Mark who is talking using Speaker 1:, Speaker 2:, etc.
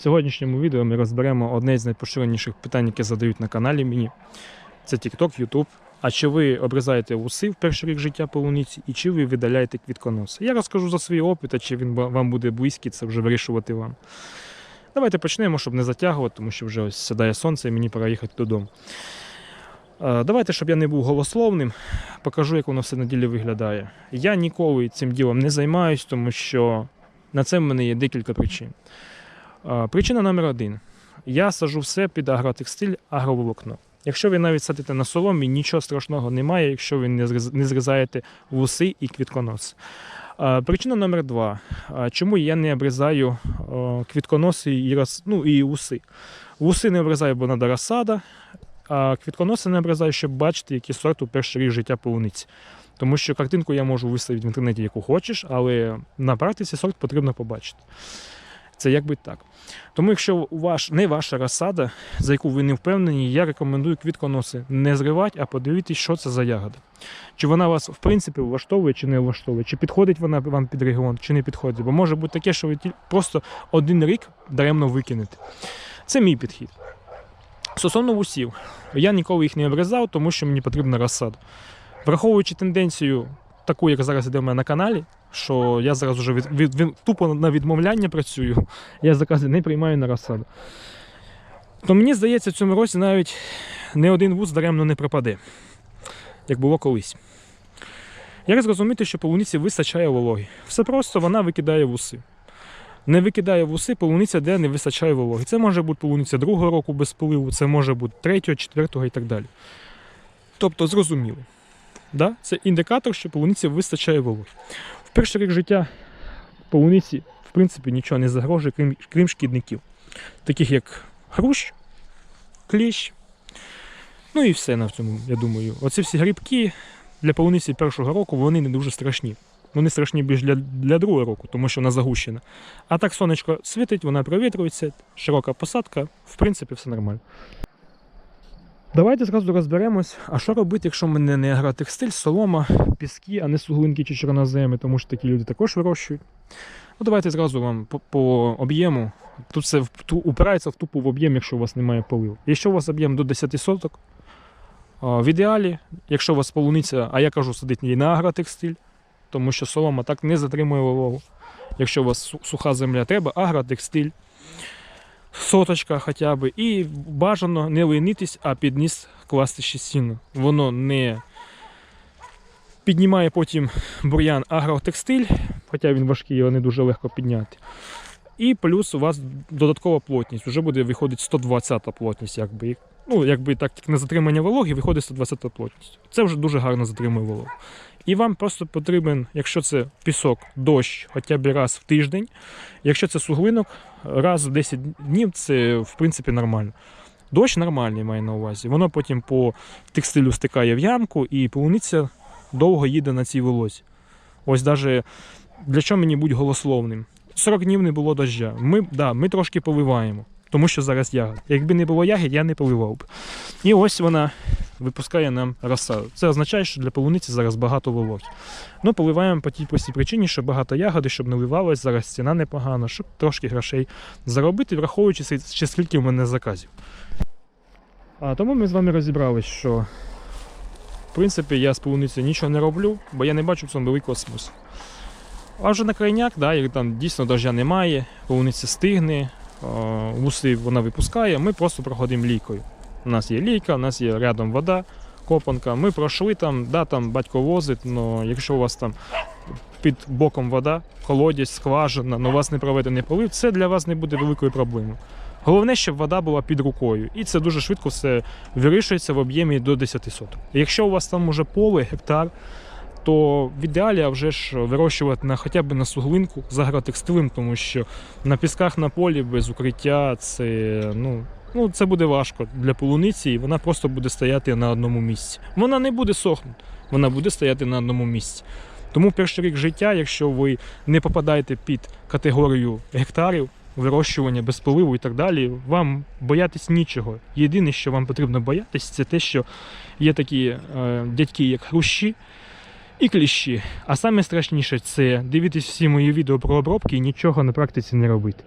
Speaker 1: В сьогоднішньому відео ми розберемо одне з найпоширеніших питань, яке задають на каналі мені. Це TikTok, YouTube. А чи ви обрізаєте вуси в перший рік життя полуниці, і чи ви видаляєте квітконоси? Я розкажу за свій опит, а чи він вам буде близький, це вже вирішувати вам. Давайте почнемо, щоб не затягувати, тому що вже ось сідає сонце і мені пора їхати додому. Е, Давайте, щоб я не був голословним, покажу, як воно все на ділі виглядає. Я ніколи цим ділом не займаюсь, тому що на це в мене є декілька причин. Причина номер один. Я сажу все під агротекстиль, агроволокно. Якщо ви навіть садите на соломі, нічого страшного немає, якщо ви не зрізаєте вуси і квітконос. Причина номер два. Чому я не обрізаю квітконоси і, роз... ну, і уси? Вуси не обрізаю, бо треба розсада, а квітконоси не обрізаю, щоб бачити, який сорт у перший рік життя полуниці. Тому що картинку я можу виставити в інтернеті, яку хочеш, але на практиці сорт потрібно побачити. Це якби так. Тому, якщо у ваш, не ваша розсада, за яку ви не впевнені, я рекомендую квітконоси не зривати, а подивитись, що це за ягода. Чи вона вас в принципі влаштовує, чи не влаштовує, чи підходить вона вам під регіон, чи не підходить. Бо може бути таке, що ви просто один рік даремно викинете. Це мій підхід. Стосовно вусів, я ніколи їх не обрізав, тому що мені потрібна розсада. Враховуючи тенденцію, таку, як зараз іде в мене на каналі, що я зараз вже від, від, від- тупо на відмовляння працюю, я закази не приймаю на розсаду. То мені здається, в цьому році навіть не один вуз даремно не пропаде, як було колись. Як зрозуміти, що полуниці вистачає вологи? Все просто вона викидає вуси. Не викидає вуси полуниця, де не вистачає вологи. Це може бути полуниця другого року без поливу, це може бути третього, четвертого і так далі. Тобто, зрозуміло. Да? Це індикатор, що полуниці вистачає вологи. В перший рік життя полуниці, в принципі, нічого не загрожує, крім, крім шкідників, таких як хрущ, кліщ. Ну і все на цьому, я думаю. Оці всі грибки для полуниці першого року вони не дуже страшні. Вони страшні більш для, для другого року, тому що вона загущена. А так сонечко світить, вона провітрюється, широка посадка, в принципі, все нормально. Давайте зразу розберемось, а що робити, якщо в мене не агротекстиль, солома, піски, а не суглинки чи чорноземи, тому що такі люди також вирощують. Ну, давайте зразу вам по, по об'єму. Тут все в- ту- упирається в тупо в об'єм, якщо у вас немає поливу. Якщо у вас об'єм до 10 соток, в ідеалі, якщо у вас полуниця, а я кажу, сидить не на агротекстиль, тому що солома так не затримує вологу. Якщо у вас суха земля, треба агротекстиль, соточка хоча б. І бажано не ленитись, а під низ класти ще сіно. Воно не піднімає потім бур'ян агротекстиль, хоча він важкий, його не дуже легко підняти. І плюс у вас додаткова плотність. Вже буде виходить 120 плотність, якби. Ну, якби так на затримання вологи виходить 120 плотність. Це вже дуже гарно затримує вологу. І вам просто потрібен, якщо це пісок, дощ хоча б раз в тиждень. Якщо це суглинок, раз в 10 днів це в принципі нормально. Дощ нормальний має на увазі. Воно потім по текстилю стикає в ямку і полуниця довго їде на цій волосі. Ось даже для чого мені будь голословним? 40 днів не було дождя. Ми, да, ми трошки поливаємо, тому що зараз ягод. Якби не було ягід, я не поливав би. І ось вона випускає нам розсаду. Це означає, що для полуниці зараз багато вологи. Ну, поливаємо по тій простій причині, що багато ягоди, щоб не ливалось, зараз ціна непогана, щоб трошки грошей заробити, враховуючи ще скільки в мене заказів. А тому ми з вами розібрались, що в принципі я з полуницею нічого не роблю, бо я не бачу в цьому великого смислу. А вже на крайняк, да, як там дійсно дождя немає, полуниця стигне, вуси вона випускає, ми просто проходимо лійкою. У нас є лійка, у нас є рядом вода, копанка. Ми пройшли там, да, там батько возить, але якщо у вас там під боком вода, колодязь, скважина, але у вас не проведений полив, це для вас не буде великою проблемою. Головне, щоб вода була під рукою, і це дуже швидко все вирішується в об'ємі до 10 соток. Якщо у вас там уже поле, гектар, то в ідеалі вже ж вирощувати на хоча б на суглинку з агротекстилем, тому що на пісках на полі без укриття це ну. Ну, це буде важко для полуниці, і вона просто буде стояти на одному місці. Вона не буде сохнути, вона буде стояти на одному місці. Тому перший рік життя, якщо ви не попадаєте під категорію гектарів, вирощування без поливу і так далі, вам боятись нічого. Єдине, що вам потрібно боятись, це те, що є такі е, дядьки, як хрущі, і кліщі. А саме страшніше це дивитись всі мої відео про обробки і нічого на практиці не робити.